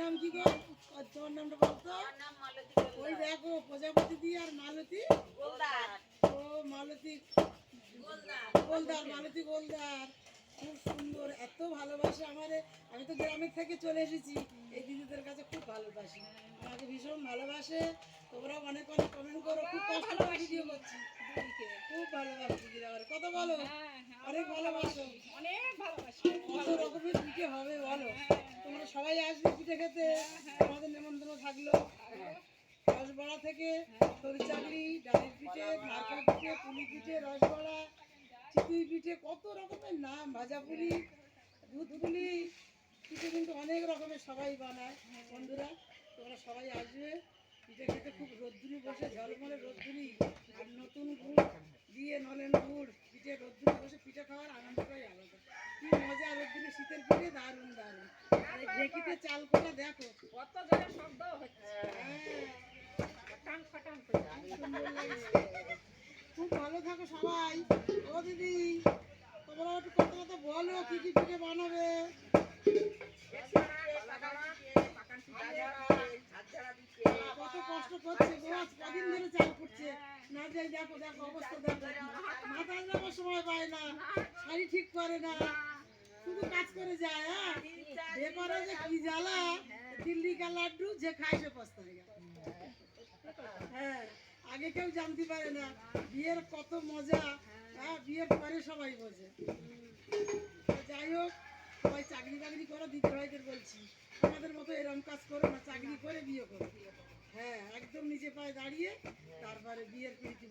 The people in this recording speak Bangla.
নাম কি গো তোমার নামটা বলতো ওই দেখো প্রজাপতি দি আর মালতী। ও মালতী। গোলদার। মালতী গোলদার। খুব সুন্দর এত ভালোবাসে আমারে। আমি তো গ্রামের থেকে চলে এসেছি। এই দিদিদের কাছে খুব ভালোবাসি। আমাকে ভীষণ ভালোবাসে। তোমরা অনেক অনেক কমেন্ট করো। খুব কষ্ট করে ভিডিও করছি। খুব ভালোবাসি দিদিরা কথা বলো। অনেক ভালোবাসো। অনেক পিঠে খেতে আমাদের নেমন্তন্ন থাকল। রসবড়া থেকে ডালের পিঠে পিঠে, পুলি পিঠে, রসবড়া, চিতুই পিঠে, কত রকমের নাম, ভাজা পুলি, দুধ পুলি, পিঠে কিন্তু অনেক রকমের সবাই বানায়, বন্ধুরা, তোমরা সবাই আসবে। পিঠে খেতে খুব রোদ্দুরি বসে, ঝলমলে রোদ্দুরি, আর নতুন গুড় দিয়ে নলেন গুড়, পিঠে রোদ্দুরি বসে পিঠে খাওয়ার আনন্দটাই আলাদা কি মজা রোদ্দুরি শীতের পিঠে দারুণ দারুণ ঢেকিতে চাল কোটা দেখো, কত জোরে শব্দ হচ্ছে। করে। খুব ভালো থাকো সবাই। ও দিদি, তোমরা একটু কথা কথা বলো, কি কি পিঠে বানাবে? কত কষ্ট করছে গো কদিন ধরে চাল করছে না যাই, দেখো দেখো অবস্থা, দেখো। মাথায় যাবার সময় পায় না, শাড়ি ঠিক করে না। শুধু কাজ করে যায় হ্যাঁ? বিয়ে যে কি জ্বালা দিল্লি কা লাড্ডু যে খায় সে পস্তায় হ্যাঁ আগে কেউ জানতে পারে না, বিয়ের কত মজা হ্যাঁ বিয়ের পরে সবাই বোঝে। যাই হোক, সবাই চাকরি বাকরি করো, দিদি ভাইদের বলছি। আমাদের মতো এরকম কাজ করো না, চাকরি করে বিয়ে করো। হ্যাঁ একদম নিচে পায়ে দাঁড়িয়ে তারপরে বিয়ের পিড়িতে